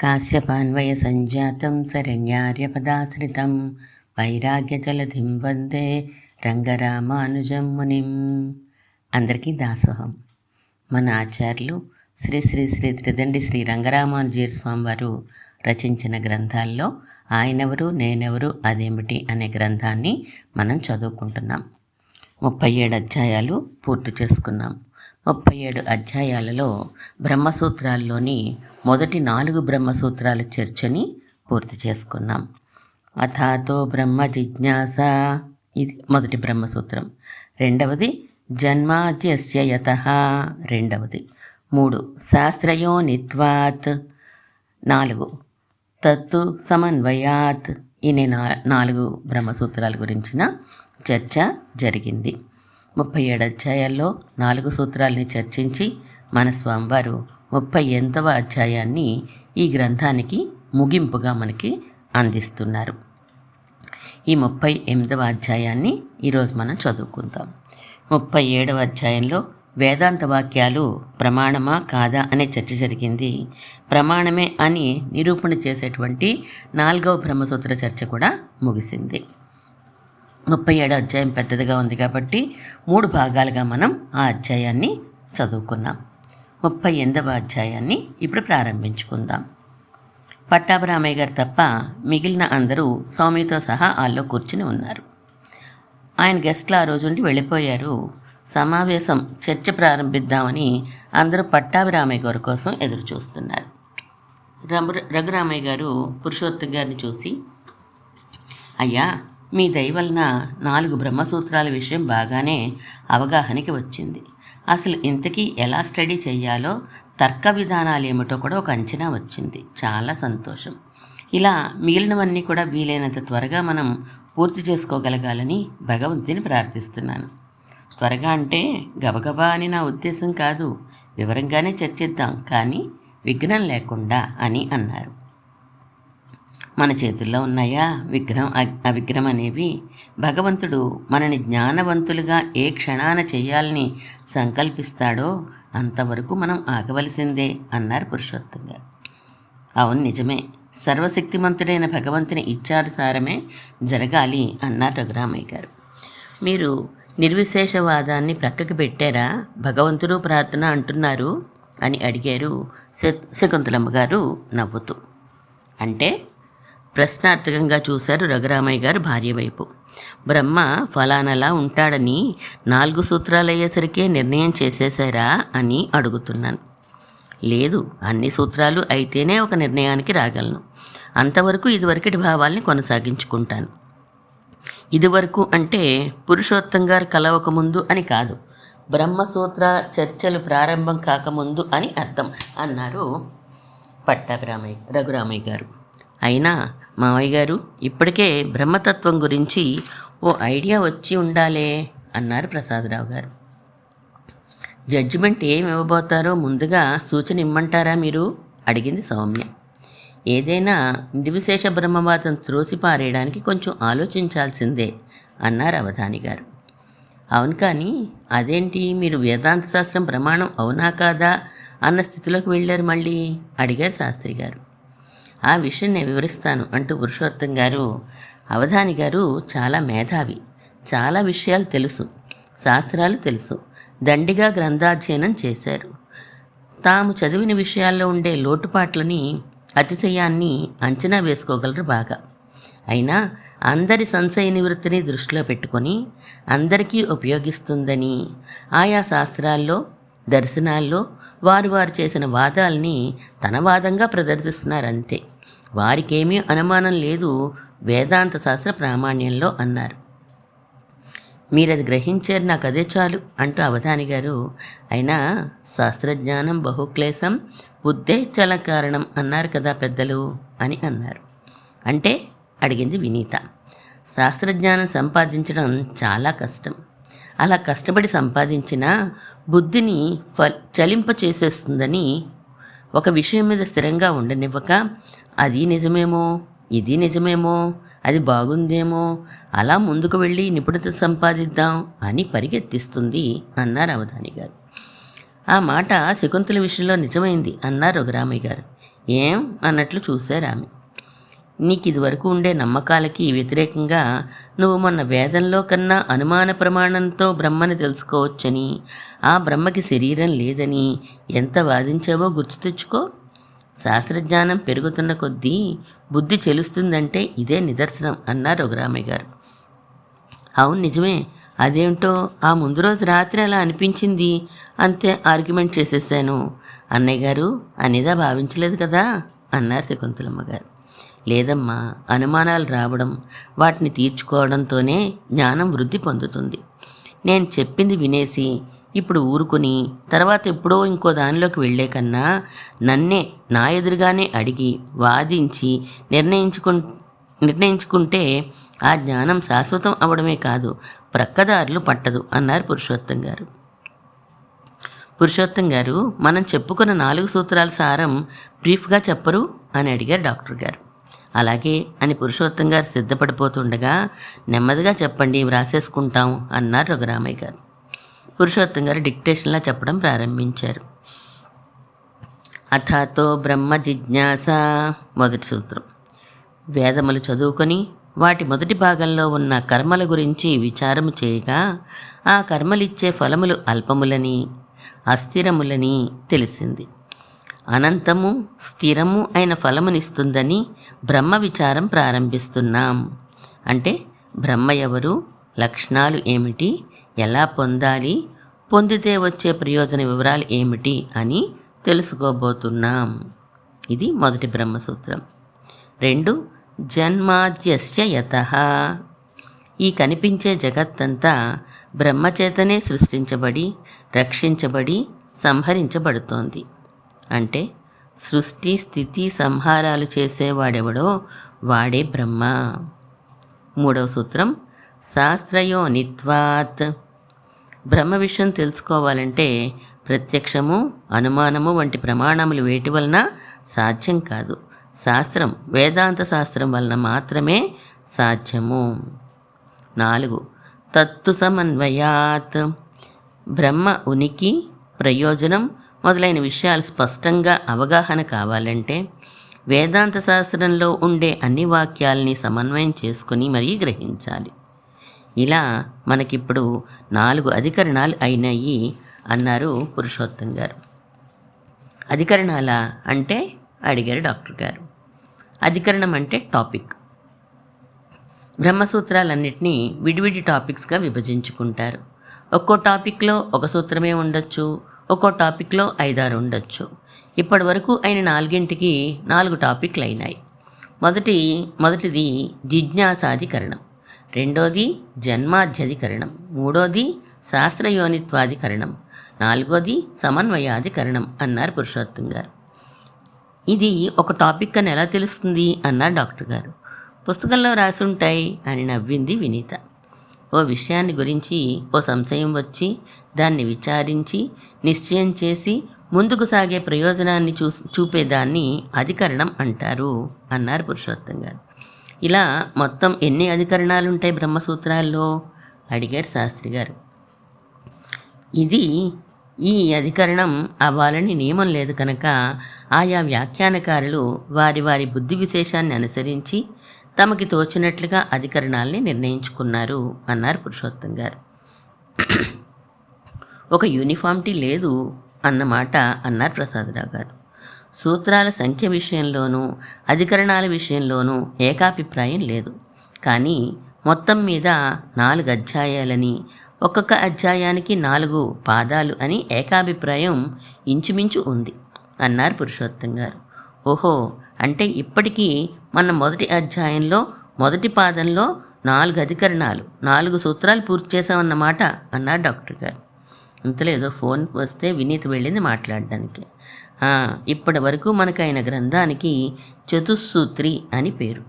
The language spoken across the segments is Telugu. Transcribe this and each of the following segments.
కాశ్యపాన్వయ काश्यपान्वयसञ्जातं शरण्यार्यपदाश्रितं వైరాగ్యజలధిం వందే రంగరామానుజం మునిం అందరికీ దాసోహం. మన ఆచార్యులు శ్రీ శ్రీ శ్రీ త్రిదండి శ్రీ రంగరామానుజీర స్వామి వారు రచించిన గ్రంథాల్లో ఆయనెవరు నేనెవరు అదేమిటి అనే గ్రంథాన్ని మనం చదువుకుంటున్నాం. ముప్పై ఏడు అధ్యాయాలు పూర్తి చేసుకున్నాం. ముప్పై ఏడు అధ్యాయాలలో బ్రహ్మసూత్రాల్లోని మొదటి నాలుగు బ్రహ్మసూత్రాల చర్చని పూర్తి చేసుకున్నాం. అథాతో బ్రహ్మ జిజ్ఞాస ఇది మొదటి బ్రహ్మసూత్రం. రెండవది జన్మాద్యస్యయత రెండవది. మూడు శాస్త్రయో నిత్వాత్. నాలుగు తత్తు సమన్వయాత్. ఇనే నా నాలుగు బ్రహ్మసూత్రాల గురించిన చర్చ జరిగింది. ముప్పై ఏడు అధ్యాయాల్లో నాలుగు సూత్రాల్ని చర్చించి మన స్వామివారు ముప్పై ఎనిమిదవ అధ్యాయాన్ని ఈ గ్రంథానికి ముగింపుగా మనకి అందిస్తున్నారు. ఈ ముప్పై ఎనిమిదవ అధ్యాయాన్ని ఈరోజు మనం చదువుకుందాం. ముప్పై ఏడవ అధ్యాయంలో వేదాంత వాక్యాలు ప్రమాణమా కాదా అనే చర్చ జరిగింది. ప్రమాణమే అని నిరూపణ చేసేటువంటి నాలుగవ బ్రహ్మసూత్ర చర్చ కూడా ముగిసింది. ముప్పై ఏడో అధ్యాయం పెద్దదిగా ఉంది కాబట్టి మూడు భాగాలుగా మనం ఆ అధ్యాయాన్ని చదువుకున్నాం. ముప్పై ఎనిమిదవ అధ్యాయాన్ని ఇప్పుడు ప్రారంభించుకుందాం. పట్టాభిరామయ్య గారు తప్ప మిగిలిన అందరూ స్వామితో సహా ఆల్లో కూర్చుని ఉన్నారు. ఆయన గెస్ట్లు ఆ రోజు నుండి వెళ్ళిపోయారు. సమావేశం చర్చ ప్రారంభిద్దామని అందరూ పట్టాభిరామయ్య గారి కోసం ఎదురు చూస్తున్నారు. రఘు రఘురామయ్య గారు పురుషోత్తం గారిని చూసి అయ్యా మీ దయవలన నాలుగు బ్రహ్మసూత్రాల విషయం బాగానే అవగాహనకి వచ్చింది. అసలు ఇంతకీ ఎలా స్టడీ చేయాలో తర్క విధానాలు ఏమిటో కూడా ఒక అంచనా వచ్చింది. చాలా సంతోషం. ఇలా మిగిలినవన్నీ కూడా వీలైనంత త్వరగా మనం పూర్తి చేసుకోగలగాలని భగవంతుని ప్రార్థిస్తున్నాను. త్వరగా అంటే గబగబా అని నా ఉద్దేశం కాదు. వివరంగానే చర్చిద్దాం. కానీ విఘ్నం లేకుండా అని అన్నారు. మన చేతుల్లో ఉన్నాయా? విగ్రహం అవిగ్రహం అనేవి. భగవంతుడు మనని జ్ఞానవంతులుగా ఏ క్షణాన చేయాలని సంకల్పిస్తాడో అంతవరకు మనం ఆగవలసిందే అన్నారు పురుషోత్తంగా అవును నిజమే. సర్వశక్తిమంతుడైన భగవంతుని ఇచ్చానుసారమే జరగాలి అన్నారు రఘురామయ్య గారు. మీరు నిర్విశేషవాదాన్ని ప్రక్కకి పెట్టారా? భగవంతుడు ప్రార్థన అంటున్నారు అని అడిగారు శకుంతలమ్మ గారు నవ్వుతూ. అంటే ప్రశ్నార్థకంగా చూశారు రఘురామయ్య గారు భార్య వైపు. బ్రహ్మ ఫలానలా ఉంటాడని నాలుగు సూత్రాలు అయ్యేసరికే నిర్ణయం చేసేశారా అని అడుగుతున్నాను. లేదు అన్ని సూత్రాలు అయితేనే ఒక నిర్ణయానికి రాగలను. అంతవరకు ఇదివరకటి భావాల్ని కొనసాగించుకుంటాను. ఇదివరకు అంటే పురుషోత్తం గారు కలవకముందు అని కాదు బ్రహ్మసూత్ర చర్చలు ప్రారంభం కాకముందు అని అర్థం అన్నారు పట్టాభిరామయ్య రఘురామయ్య గారు. అయినా మావయ్య గారు ఇప్పటికే బ్రహ్మతత్వం గురించి ఓ ఐడియా వచ్చి ఉండాలే అన్నారు ప్రసాదరావు గారు. జడ్జిమెంట్ ఏమి ఇవ్వబోతారో ముందుగా సూచన ఇమ్మంటారా మీరు? అడిగింది సౌమ్య. ఏదైనా నిర్విశేష బ్రహ్మవాదం త్రోసిపారేయడానికి కొంచెం ఆలోచించాల్సిందే అన్నారు అవధాని గారు. అవును కానీ అదేంటి? మీరు వేదాంత శాస్త్రం ప్రమాణం అవునా కాదా? అన్న స్థితిలోకి వెళ్ళారు మళ్ళీ? అడిగారు శాస్త్రి గారు. ఆ విషయం నేను వివరిస్తాను అంటూ పురుషోత్తం గారు అవధాని గారు చాలా మేధావి. చాలా విషయాలు తెలుసు. శాస్త్రాలు తెలుసు. దండిగా గ్రంథాధ్యయనం చేశారు. తాము చదివిన విషయాల్లో ఉండే లోటుపాట్లని అతిశయాన్ని అంచనా వేసుకోగలరు బాగా. అయినా అందరి సంశయ నివృత్తిని దృష్టిలో పెట్టుకొని అందరికీ ఉపయోగిస్తుందని ఆయా శాస్త్రాల్లో దర్శనాల్లో వారు వారు చేసిన వాదాల్ని తన వాదంగా ప్రదర్శిస్తున్నారంతే. వారికేమీ అనుమానం లేదు వేదాంత శాస్త్ర ప్రామాణ్యంలో అన్నారు. మీరది గ్రహించారు నాకు అదే చాలు అంటూ అవధాని గారు అయినా శాస్త్రజ్ఞానం బహుక్లేశం బుద్ధే చల కారణం అన్నారు కదా పెద్దలు అని అన్నారు. అంటే అడిగింది వినీత. శాస్త్రజ్ఞానం సంపాదించడం చాలా కష్టం. అలా కష్టపడి సంపాదించిన బుద్ధిని ఫ చలింప చేసేస్తుందని ఒక విషయం మీద స్థిరంగా ఉండనివ్వక అది నిజమేమో ఇది నిజమేమో అది బాగుందేమో అలా ముందుకు వెళ్ళి నిపుణత సంపాదిద్దాం అని పరిగెత్తిస్తుంది అన్నారు అవధాని గారు. ఆ మాట శకుంతల విషయంలో నిజమైంది అన్నారు రఘురామయ్య గారు. ఏం? అన్నట్లు చూశారు ఆమె. నీకు ఇదివరకు ఉండే నమ్మకాలకి వ్యతిరేకంగా నువ్వు మొన్న వేదంలో కన్నా అనుమాన ప్రమాణంతో బ్రహ్మని తెలుసుకోవచ్చని ఆ బ్రహ్మకి శరీరం లేదని ఎంత వాదించావో గుర్తు తెచ్చుకో. శాస్త్రజ్ఞానం పెరుగుతున్న కొద్దీ బుద్ధి చెలుస్తుందంటే ఇదే నిదర్శనం అన్నారు రఘురామయ్య గారు. అవును నిజమే అదేంటో ఆ ముందు రోజు రాత్రి అలా అనిపించింది అంతే ఆర్గ్యుమెంట్ చేసేసాను. అన్నయ్య గారు అనేదా భావించలేదు కదా? అన్నారు శకుంతలమ్మ గారు. లేదమ్మా అనుమానాలు రావడం వాటిని తీర్చుకోవడంతోనే జ్ఞానం వృద్ధి పొందుతుంది. నేను చెప్పింది వినేసి ఇప్పుడు ఊరుకుని తర్వాత ఎప్పుడో ఇంకో దానిలోకి వెళ్ళే కన్నా నన్నే నా ఎదురుగానే అడిగి వాదించి నిర్ణయించుకు నిర్ణయించుకుంటే ఆ జ్ఞానం శాశ్వతం అవడమే కాదు ప్రక్కదారులు పట్టదు అన్నారు పురుషోత్తం గారు. పురుషోత్తం గారు మనం చెప్పుకున్న నాలుగు సూత్రాల సారం బ్రీఫ్గా చెప్పరు అని అడిగారు డాక్టర్ గారు. అలాగే అని పురుషోత్తం గారు సిద్ధపడిపోతుండగా నెమ్మదిగా చెప్పండి వ్రాసేసుకుంటాం అన్నారు రఘురామయ్య గారు. పురుషోత్తం గారు డిక్టేషన్లా చెప్పడం ప్రారంభించారు. అథాతో బ్రహ్మ జిజ్ఞాస మొదటి సూత్రం. వేదములు చదువుకొని వాటి మొదటి భాగంలో ఉన్న కర్మల గురించి విచారము చేయగా ఆ కర్మలిచ్చే ఫలములు అల్పములని అస్థిరములని తెలిసింది. అనంతము స్థిరము అయిన ఫలమునిస్తుందని బ్రహ్మ విచారం ప్రారంభిస్తున్నాం. అంటే బ్రహ్మ ఎవరు? లక్షణాలు ఏమిటి? ఎలా పొందాలి? పొందితే వచ్చే ప్రయోజన వివరాలు ఏమిటి? అని తెలుసుకోబోతున్నాం. ఇది మొదటి బ్రహ్మసూత్రం. రెండు జన్మాద్యస్య యత. ఈ కనిపించే జగత్తంతా బ్రహ్మచేతనే సృష్టించబడి రక్షించబడి సంహరించబడుతోంది. అంటే సృష్టి స్థితి సంహారాలు చేసేవాడెవడో వాడే బ్రహ్మ. మూడవ సూత్రం శాస్త్రయోనిత్వాత్. బ్రహ్మ విషయం తెలుసుకోవాలంటే ప్రత్యక్షము అనుమానము వంటి ప్రమాణములు వేటి వలన సాధ్యం కాదు. శాస్త్రం వేదాంత శాస్త్రం వలన మాత్రమే సాధ్యము. నాలుగు తత్తు సమన్వయాత్. బ్రహ్మ ఉనికి ప్రయోజనం మొదలైన విషయాలు స్పష్టంగా అవగాహన కావాలంటే వేదాంత శాస్త్రంలో ఉండే అన్ని వాక్యాలని సమన్వయం చేసుకుని మరీ గ్రహించాలి. ఇలా మనకిప్పుడు నాలుగు అధికరణాలు అయినాయి అన్నారు పురుషోత్తం గారు. అధికరణాల అంటే అడిగారు డాక్టర్ గారు. అధికరణం అంటే టాపిక్. బ్రహ్మసూత్రాలన్నింటినీ విడివిడి టాపిక్స్గా విభజించుకుంటారు. ఒక్కో టాపిక్లో ఒక సూత్రమే ఉండొచ్చు ఒక్కో టాపిక్లో ఐదారు ఉండొచ్చు. ఇప్పటి వరకు అయిన నాలుగింటికి నాలుగు టాపిక్లు అయినాయి మొదటి మొదటిది జిజ్ఞాసాధికరణం. రెండోది జన్మాధ్యధికరణం. మూడోది శాస్త్రయోనిత్వాధికరణం. నాలుగోది సమన్వయాధికరణం అన్నారు పురుషోత్తం గారు. ఇది ఒక టాపిక్ అని ఎలా తెలుస్తుంది? అన్నారు డాక్టర్ గారు. పుస్తకంలో రాసుంటాయి అని నవ్వింది వినీత. ఓ విషయాన్ని గురించి ఓ సంశయం వచ్చి దాన్ని విచారించి నిశ్చయం చేసి ముందుకు సాగే ప్రయోజనాన్ని చూ చూపేదాన్ని అధికరణం అంటారు అన్నారు పురుషోత్తం గారు. ఇలా మొత్తం ఎన్ని అధికరణాలు ఉంటాయి బ్రహ్మసూత్రాల్లో? అడిగారు శాస్త్రి గారు. ఇది ఈ అధికరణం అవ్వాలని నియమం లేదు కనుక ఆయా వ్యాఖ్యానకారులు వారి వారి బుద్ధి విశేషాన్ని అనుసరించి తమకి తోచినట్లుగా అధికరణాల్ని నిర్ణయించుకున్నారు అన్నారు పురుషోత్తం గారు. ఒక యూనిఫామిటీ లేదు అన్నమాట అన్నారు ప్రసాదరావు గారు. సూత్రాల సంఖ్య విషయంలోనూ అధికరణాల విషయంలోనూ ఏకాభిప్రాయం లేదు. కానీ మొత్తం మీద నాలుగు అధ్యాయాలని ఒక్కొక్క అధ్యాయానికి నాలుగు పాదాలు అని ఏకాభిప్రాయం ఇంచుమించు ఉంది అన్నారు పురుషోత్తం గారు. ఓహో అంటే ఇప్పటికీ మన మొదటి అధ్యాయంలో మొదటి పాదంలో నాలుగు అధికరణాలు నాలుగు సూత్రాలు పూర్తి చేసామన్నమాట అన్నారు డాక్టర్ గారు. ఇంతలేదో ఫోన్ వస్తే వినీత్ వెళ్ళింది మాట్లాడడానికి. ఇప్పటి వరకు మనకైన గ్రంథానికి చతుస్సూత్రి అని పేరు.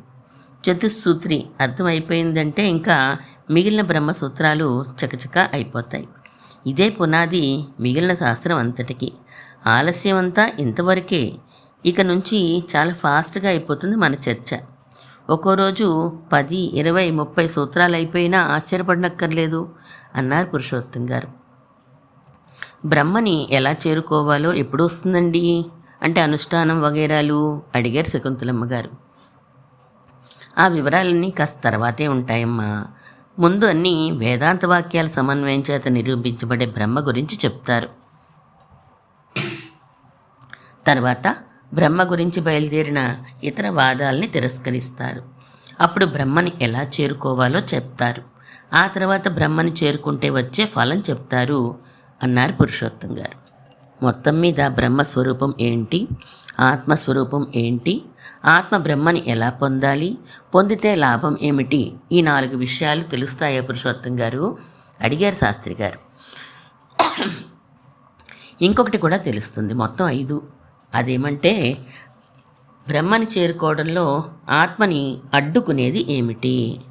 చతుస్సూత్రి అర్థమైపోయిందంటే ఇంకా మిగిలిన బ్రహ్మసూత్రాలు చకచక అయిపోతాయి. ఇదే పునాది మిగిలిన శాస్త్రం అంతటికి. ఆలస్యం అంతా ఇంతవరకే. ఇక నుంచి చాలా ఫాస్ట్గా అయిపోతుంది మన చర్చ. ఒక్కో రోజు పది ఇరవై ముప్పై సూత్రాలు అయిపోయినా ఆశ్చర్యపడనక్కర్లేదు అన్నారు పురుషోత్తం గారు. బ్రహ్మని ఎలా చేరుకోవాలో ఎప్పుడు వస్తుందండి? అంటే అనుష్ఠానం వగైరాలు అడిగారు శకుంతలమ్మ గారు. ఆ వివరాలన్నీ కాస్త తర్వాతే ఉంటాయమ్మా. ముందు అన్నీ వేదాంత వాక్యాల సమన్వయం చేత నిరూపించబడే బ్రహ్మ గురించి చెప్తారు. తర్వాత బ్రహ్మ గురించి బయలుదేరిన ఇతర వాదాల్ని తిరస్కరిస్తారు. అప్పుడు బ్రహ్మని ఎలా చేరుకోవాలో చెప్తారు. ఆ తర్వాత బ్రహ్మని చేరుకుంటే వచ్చే ఫలం చెప్తారు అన్నారు పురుషోత్తం గారు. మొత్తం మీద బ్రహ్మస్వరూపం ఏంటి? ఆత్మస్వరూపం ఏంటి? ఆత్మ బ్రహ్మని ఎలా పొందాలి? పొందితే లాభం ఏమిటి? ఈ నాలుగు విషయాలు తెలుస్తాయా పురుషోత్తం గారు? అడిగారు శాస్త్రి గారు. ఇంకొకటి కూడా తెలుస్తుంది. మొత్తం ఐదు అదేమంటే బ్రహ్మని చేరుకోవడంలో ఆత్మని అడ్డుకునేది ఏమిటి?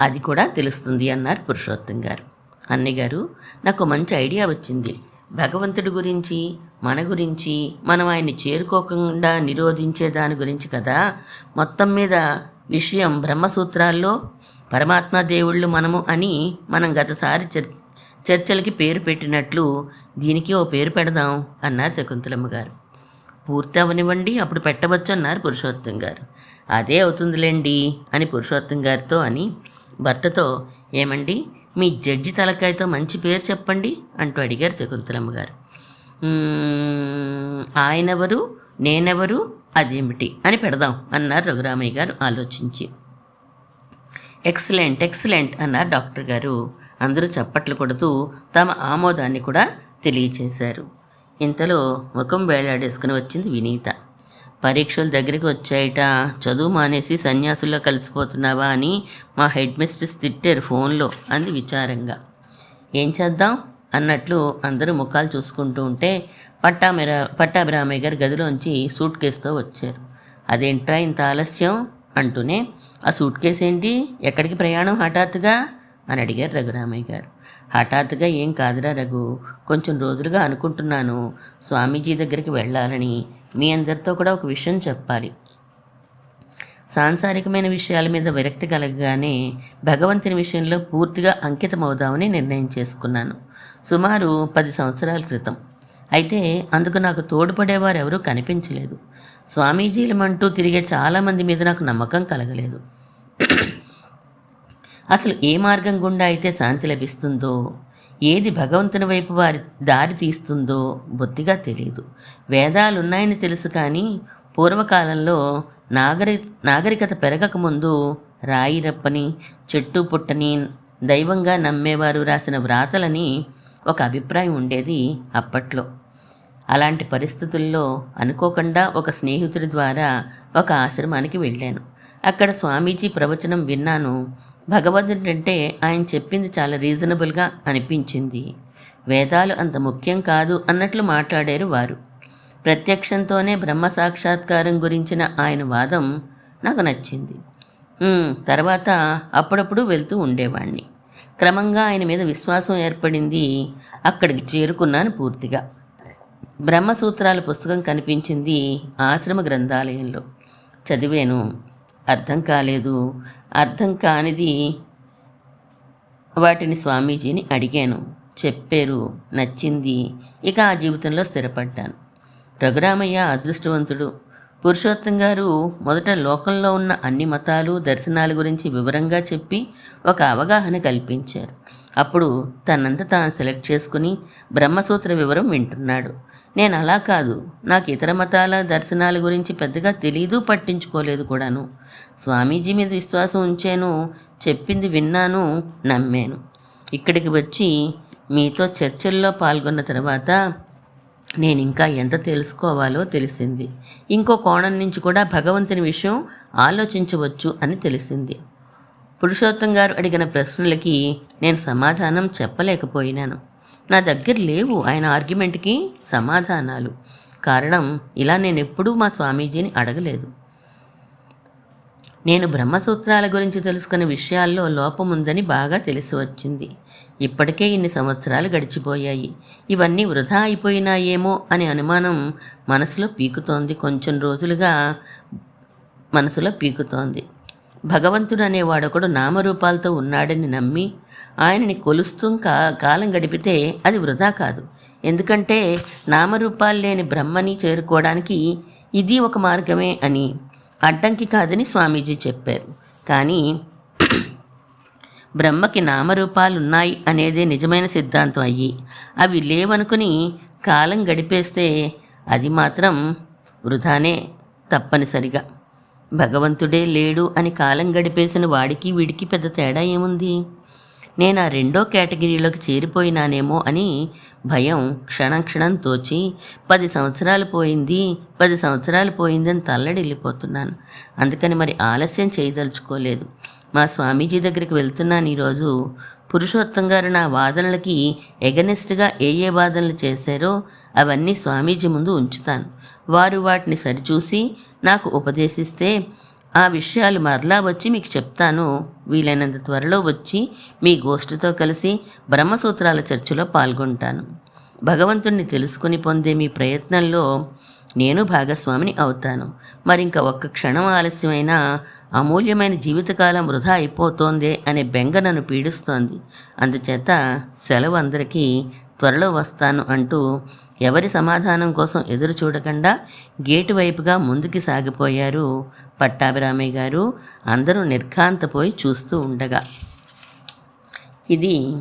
అది కూడా తెలుస్తుంది అన్నారు పురుషోత్తం గారు. అన్నయ్య గారు నాకు మంచి ఐడియా వచ్చింది. భగవంతుడి గురించి మన గురించి మనం ఆయన్ని చేరుకోకుండా నిరోధించే దాని గురించి కదా? మొత్తం మీద విషయం బ్రహ్మసూత్రాల్లో పరమాత్మ దేవుళ్ళు మనము అని మనం గతసారి చర్ చర్చలకి పేరు పెట్టినట్లు దీనికి ఓ పేరు పెడదాం అన్నారు శకుంతలమ్మ గారు. పూర్తి అవనివ్వండి అప్పుడు పెట్టవచ్చు అన్నారు పురుషోత్తం గారు. అదే అవుతుందిలేండి అని పురుషోత్తం గారితో అని భర్తతో ఏమండి మీ జడ్జి తలకాయతో మంచి పేరు చెప్పండి అంటూ అడిగారు శకుంతలమ్మ గారు. ఆయనెవరు నేనెవరు అదేమిటి అని పెడదాం అన్నారు రఘురామయ్య గారు ఆలోచించి. ఎక్సలెంట్ ఎక్సలెంట్ అన్నారు డాక్టర్ గారు. అందరూ చప్పట్లు కొడుతూ తమ ఆమోదాన్ని కూడా తెలియచేశారు. ఇంతలో ముఖం వేలాడేసుకుని వచ్చింది వినీత. పరీక్షలు దగ్గరికి వచ్చాయట చదువు మానేసి సన్యాసుల్లో కలిసిపోతున్నావా అని మా హెడ్ మిస్ట్రెస్ తిట్టారు ఫోన్లో అంది విచారంగా. ఏం చేద్దాం? అన్నట్లు అందరూ ముఖాలు చూసుకుంటూ ఉంటే పట్టామిరా పట్టాభిరామయ్య గారు గదిలోంచి సూట్ కేసుతో వచ్చారు. అదేంట్రా ఇంత ఆలస్యం? అంటూనే. ఆ సూట్ కేసు ఏంటి ఎక్కడికి ప్రయాణం హఠాత్తుగా? అని అడిగారు రఘురామయ్య గారు. హఠాత్తుగా ఏం కాదురా రఘు కొంచెం రోజులుగా అనుకుంటున్నాను. స్వామీజీ దగ్గరికి వెళ్ళాలని మీ అందరితో కూడా ఒక విషయం చెప్పాలి. సాంసారికమైన విషయాల మీద విరక్తి కలగగానే భగవంతుని విషయంలో పూర్తిగా అంకితమవుదామని నిర్ణయం చేసుకున్నాను. సుమారు పది సంవత్సరాల క్రితం. అయితే అందుకు నాకు తోడ్పడేవారు ఎవరూ కనిపించలేదు. స్వామీజీలమంటూ తిరిగే చాలామంది మీద నాకు నమ్మకం కలగలేదు. అసలు ఏ మార్గం గుండా అయితే శాంతి లభిస్తుందో ఏది భగవంతుని వైపు వారి దారి తీస్తుందో బొత్తిగా తెలియదు వేదాలున్నాయని తెలుసు కానీ పూర్వకాలంలో నాగరి నాగరికత పెరగకముందు రాయి రప్పని చెట్టు పుట్టని దైవంగా నమ్మేవారు రాసిన వ్రాతలని ఒక అభిప్రాయం ఉండేది అప్పట్లో. అలాంటి పరిస్థితుల్లో అనుకోకుండా ఒక స్నేహితుడి ద్వారా ఒక ఆశ్రమానికి వెళ్ళాను. అక్కడ స్వామీజీ ప్రవచనం విన్నాను. భగవంతుడంటే ఆయన చెప్పింది చాలా రీజనబుల్గా అనిపించింది. వేదాలు అంత ముఖ్యం కాదు అన్నట్లు మాట్లాడారు వారు. ప్రత్యక్షంతోనే బ్రహ్మ సాక్షాత్కారం గురించిన ఆయన వాదం నాకు నచ్చింది. తర్వాత అప్పుడప్పుడు వెళ్తూ ఉండేవాణ్ణి. క్రమంగా ఆయన మీద విశ్వాసం ఏర్పడింది. అక్కడికి చేరుకున్నాను పూర్తిగా. బ్రహ్మసూత్రాల పుస్తకం కనిపించింది ఆశ్రమ గ్రంథాలయంలో. చదివాను. అర్థం కాలేదు. అర్థం కానిది వాటిని స్వామీజీని అడిగాను. చెప్పారు. నచ్చింది. ఇక ఆ జీవితంలో స్థిరపడ్డాను. రఘురామయ్య అదృష్టవంతుడు. పురుషోత్తం గారు మొదట లోకంలో ఉన్న అన్ని మతాలు దర్శనాల గురించి వివరంగా చెప్పి ఒక అవగాహన కల్పించారు. అప్పుడు తనంత తాను సెలెక్ట్ చేసుకుని బ్రహ్మసూత్ర వివరం వింటున్నాడు. నేను అలా కాదు. నాకు ఇతర మతాల దర్శనాల గురించి పెద్దగా తెలీదు పట్టించుకోలేదు కూడాను. స్వామీజీ మీద విశ్వాసం ఉంచాను చెప్పింది విన్నాను నమ్మాను. ఇక్కడికి వచ్చి మీతో చర్చల్లో పాల్గొన్న తర్వాత నేను ఇంకా ఎంత తెలుసుకోవాలో తెలిసింది. ఇంకో కోణం నుంచి కూడా భగవంతుని విషయం ఆలోచించవచ్చు అని తెలిసింది. పురుషోత్తం గారు అడిగిన ప్రశ్నలకి నేను సమాధానం చెప్పలేకపోయినాను. నా దగ్గర లేవు ఆయన ఆర్గ్యుమెంట్కి సమాధానాలు. కారణం ఇలా నేను ఎప్పుడూ మా స్వామీజీని అడగలేదు. నేను బ్రహ్మసూత్రాల గురించి తెలుసుకున్న విషయాల్లో లోపముందని బాగా తెలిసి వచ్చింది. ఇప్పటికే ఇన్ని సంవత్సరాలు గడిచిపోయాయి. ఇవన్నీ వృధా అయిపోయినాయేమో అనే అనుమానం మనసులో పీకుతోంది. కొంచెం రోజులుగా మనసులో పీకుతోంది. భగవంతుడు అనేవాడొకడు నామరూపాలతో ఉన్నాడని నమ్మి ఆయనని కొలుస్తూ కాలం గడిపితే అది వృధా కాదు. ఎందుకంటే నామరూపాలు లేని బ్రహ్మని చేరుకోవడానికి ఇది ఒక మార్గమే అని అడ్డంకి కాదని స్వామీజీ చెప్పారు. కానీ బ్రహ్మకి నామరూపాలున్నాయి అనేదే నిజమైన సిద్ధాంతం అయ్యి అవి లేవనుకుని కాలం గడిపేస్తే అది మాత్రం వృధానే తప్పనిసరిగా. భగవంతుడే లేడు అని కాలం గడిపేసిన వాడికి వీడికి పెద్ద తేడా ఏముంది? నేను ఆ రెండో కేటగిరీలోకి చేరిపోయినానేమో అని భయం క్షణం క్షణం తోచి పది సంవత్సరాలు పోయింది పది సంవత్సరాలు పోయింది అని తల్లడి తల్లడిల్లిపోతున్నాను. అందుకని మరి ఆలస్యం చేయదలుచుకోలేదు. మా స్వామీజీ దగ్గరికి వెళ్తున్నాను ఈరోజు. పురుషోత్తం గారు నా వాదనలకి ఎగనెస్ట్గా ఏ ఏ వాదనలు చేశారో అవన్నీ స్వామీజీ ముందు ఉంచుతాను. వారు వాటిని సరిచూసి నాకు ఉపదేశిస్తే ఆ విషయాలు మరలా వచ్చి మీకు చెప్తాను. వీలైనంత త్వరలో వచ్చి మీ గోష్ఠితో కలిసి బ్రహ్మసూత్రాల చర్చలో పాల్గొంటాను. భగవంతుణ్ణి తెలుసుకుని పొందే మీ ప్రయత్నంలో నేను భాగస్వామిని అవుతాను. మరి ఒక్క క్షణం ఆలస్యమైనా అమూల్యమైన జీవితకాలం వృధా అయిపోతోందే అనే బెంగ నన్ను పీడిస్తోంది. అందుచేత సెలవు అందరికీ త్వరలో వస్తాను అంటూ ఎవరి సమాధానం కోసం ఎదురు చూడకుండా గేటు వైపుగా ముందుకి సాగిపోయారు పట్టాభిరామయ్య గారు. అందరూ నిర్ఘాంతపోయి చూస్తూ ఉండగా. ఇది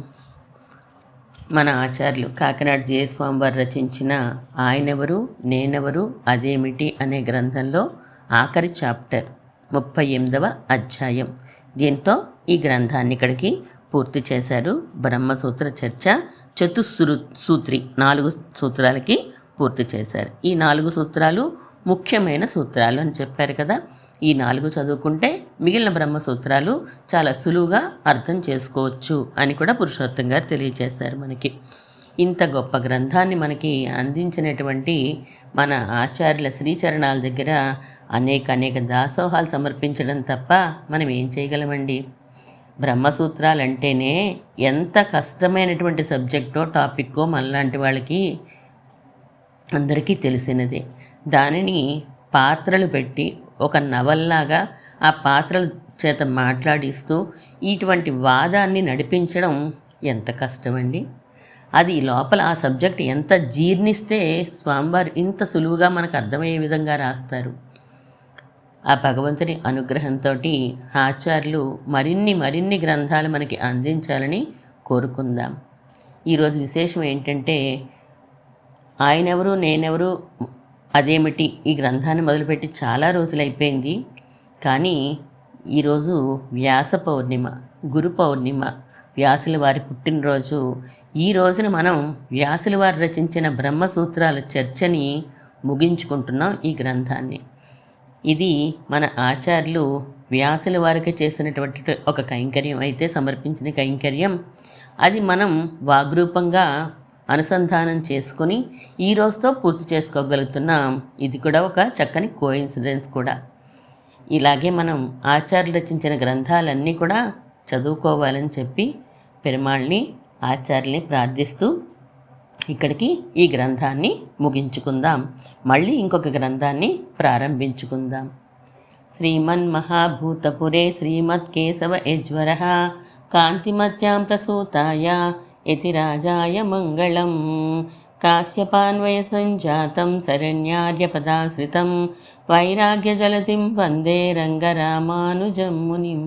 మన ఆచార్యులు కాకినాడ జయస్వామి వారు రచించిన ఆయనెవరు నేనెవరు అదేమిటి అనే గ్రంథంలో ఆఖరి చాప్టర్ ముప్పై ఎనిమిదవ అధ్యాయం దీంతో ఈ గ్రంథాన్ని ఇక్కడికి పూర్తి చేశారు. బ్రహ్మసూత్ర చర్చ చతుస్సు సూత్రి నాలుగు సూత్రాలకి పూర్తి చేశారు. ఈ నాలుగు సూత్రాలు ముఖ్యమైన సూత్రాలు అని చెప్పారు కదా. ఈ నాలుగు చదువుకుంటే మిగిలిన బ్రహ్మసూత్రాలు చాలా సులువుగా అర్థం చేసుకోవచ్చు అని కూడా పురుషోత్తం గారు తెలియజేశారు మనకి. ఇంత గొప్ప గ్రంథాన్ని మనకి అందించినటువంటి మన ఆచార్యుల శ్రీచరణాల దగ్గర అనేక అనేక దాసోహాలు సమర్పించడం తప్ప మనం ఏం చేయగలమండి? బ్రహ్మసూత్రాలు అంటేనే ఎంత కష్టమైనటువంటి సబ్జెక్టో టాపిక్కో మనలాంటి వాళ్ళకి అందరికీ తెలిసినదే. దానిని పాత్రలు పెట్టి ఒక నవల్లాగా ఆ పాత్రల చేత మాట్లాడిస్తూ ఇటువంటి వాదాన్ని నడిపించడం ఎంత కష్టమండి. అది లోపల ఆ సబ్జెక్ట్ ఎంత జీర్ణిస్తే స్వామివారు ఇంత సులువుగా మనకు అర్థమయ్యే విధంగా రాస్తారు. ఆ భగవంతుని అనుగ్రహంతో ఆచార్యులు మరిన్ని మరిన్ని గ్రంథాలు మనకి అందించాలని కోరుకుందాం. ఈరోజు విశేషం ఏంటంటే ఆయనెవరు నేనెవరు అదేమిటి? ఈ గ్రంథాన్ని మొదలుపెట్టి చాలా రోజులైపోయింది. కానీ ఈరోజు వ్యాస పౌర్ణిమ గురు పౌర్ణిమ వ్యాసుల వారి పుట్టినరోజు. ఈ రోజున మనం వ్యాసుల వారు రచించిన బ్రహ్మసూత్రాల చర్చని ముగించుకుంటున్నాం ఈ గ్రంథాన్ని. ఇది మన ఆచార్యులు వ్యాసుల వారికి చేసినటువంటి ఒక కైంకర్యం అయితే సమర్పించిన కైంకర్యం. అది మనం వాగ్రూపంగా అనుసంధానం చేసుకొని ఈ రోజుతో పూర్తి చేసుకోగలుగుతున్నాం ఇది కూడా ఒక చక్కని కోఇన్సిడెన్స్ కూడా. ఇలాగే మనం ఆచార్యులు రచించిన గ్రంథాలన్నీ కూడా చదువుకోవాలని చెప్పి పెరుమాళ్ళని ఆచార్యుల్ని ప్రార్థిస్తూ ఇక్కడికి ఈ గ్రంథాన్ని ముగించుకుందాం. మళ్ళీ ఇంకొక గ్రంథాన్ని ప్రారంభించుకుందాం. శ్రీమన్మహాభూతపురే శ్రీమత్కేశవ యజ్వర కాంతిమత్యాం ప్రసూతాయ యతిరాజాయ మంగళం. కాశ్యపాన్వయ కాశ్యపాన్వయసంజాతం శరణ్యార్యపదాశ్రితం. వైరాగ్యజలతిం వందే రంగరామానుజం మునిం.